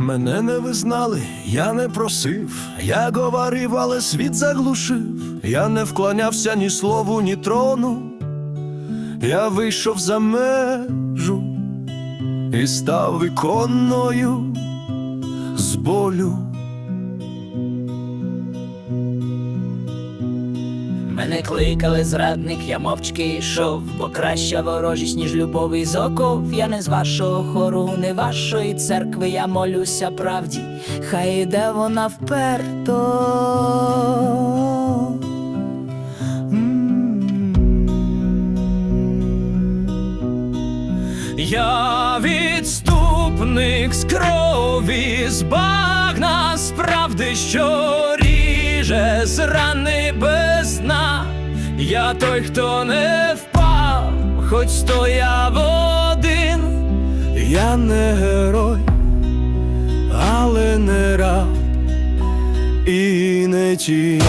Мене не визнали, я не просив, я говорив, але світ заглушив. Я не вклонявся ні слову, ні трону. Я вийшов за межу і став іконою з болю. Мене кликали зрадник, я мовчки йшов, бо краща ворожість, ніж любов із оков. Я не з вашого хору, не вашої церкви, я молюся правді, хай іде вона вперто. Я відступник з крові, з багна справди, що ріже з без. Я той, хто не впав, хоч стояв один. Я не герой, але не раб і не ті.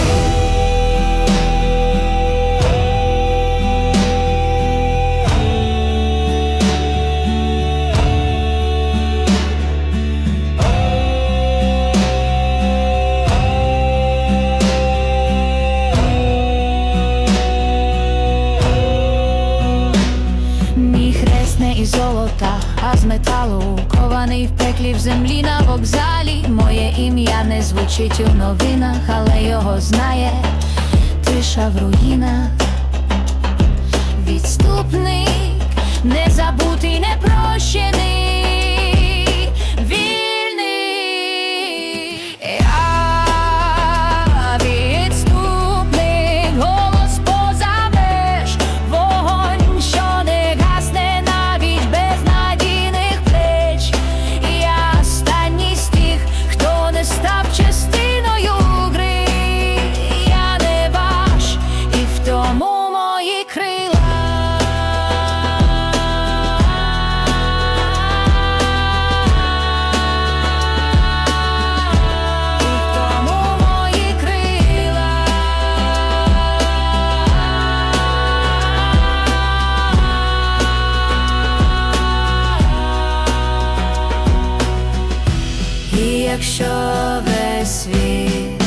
Із золота, а з металу, кований в пеклі в землі на вокзалі. Моє ім'я не звучить у новинах, але його знає тиша в руїнах. якщо весь світ.